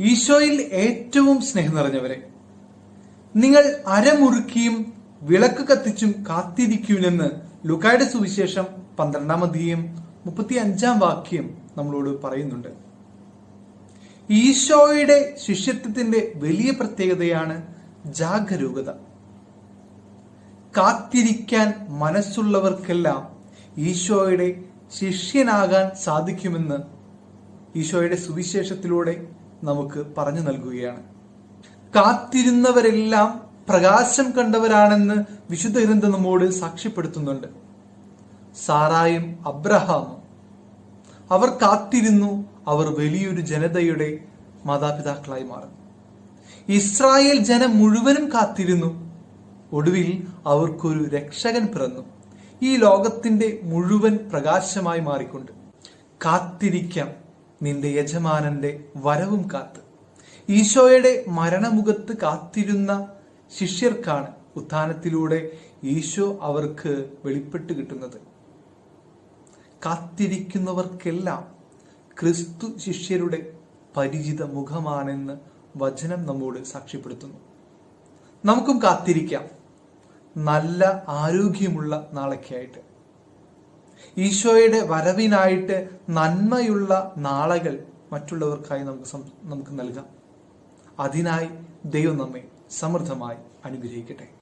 ഈശോയിൽ ഏറ്റവും സ്നേഹം നിറഞ്ഞവരെ. നിങ്ങൾ അരമുറുക്കിയും വിളക്ക് കത്തിച്ചും കാത്തിരിക്കുമെന്ന് ലുക്കായുടെ സുവിശേഷം പന്ത്രണ്ടാം അധികം മുപ്പത്തി അഞ്ചാം വാക്യം നമ്മളോട് പറയുന്നുണ്ട്. ഈശോയുടെ ശിഷ്യത്വത്തിന്റെ വലിയ പ്രത്യേകതയാണ് ജാഗരൂകത. കാത്തിരിക്കാൻ മനസ്സുള്ളവർക്കെല്ലാം ഈശോയുടെ ശിഷ്യനാകാൻ സാധിക്കുമെന്ന് ഈശോയുടെ സുവിശേഷത്തിലൂടെ നമുക്ക് പറഞ്ഞു നൽകുകയാണ്. കാത്തിരുന്നവരെല്ലാം പ്രകാശം കണ്ടവരാണെന്ന് വിശുദ്ധ ഗ്രന്ഥം നമ്മോട് സാക്ഷ്യപ്പെടുത്തുന്നുണ്ട്. സാറായും അബ്രഹാമും. അവർ കാത്തിരുന്നു അവർ വലിയൊരു ജനതയുടെ മാതാപിതാക്കളായി മാറും ഇസ്രായേൽ ജനം മുഴുവനും കാത്തിരുന്നു. ഒടുവിൽ അവർക്കൊരു രക്ഷകൻ പിറന്നു. ഈ ലോകത്തിന്റെ മുഴുവൻ പ്രകാശമായി മാറിക്കൊണ്ട്. കാത്തിരിക്കാം. നിന്റെ യജമാനന്റെ വരവും കാത്ത്. ഈശോയുടെ മരണമുഖത്ത് കാത്തിരുന്ന ശിഷ്യർക്കാണ് ഉത്ഥാനത്തിലൂടെ ഈശോ അവർക്ക് വെളിപ്പെട്ട് കിട്ടുന്നത്. കാത്തിരിക്കുന്നവർക്കെല്ലാം ക്രിസ്തു ശിഷ്യരുടെ പരിചിത മുഖമാണെന്ന് വചനം നമ്മോട് സാക്ഷ്യപ്പെടുത്തുന്നു. നമുക്കും കാത്തിരിക്കാം. നല്ല ആരോഗ്യമുള്ള നാളേക്കായിട്ട് ഈശോയുടെ വരവിനായിട്ട് നന്മയുള്ള നാളകൾ മറ്റുള്ളവർക്കായി നമുക്ക് നമുക്ക് നൽകാം. അതിനായി ദൈവം നമ്മെ സമൃദ്ധമായി അനുഗ്രഹിക്കട്ടെ.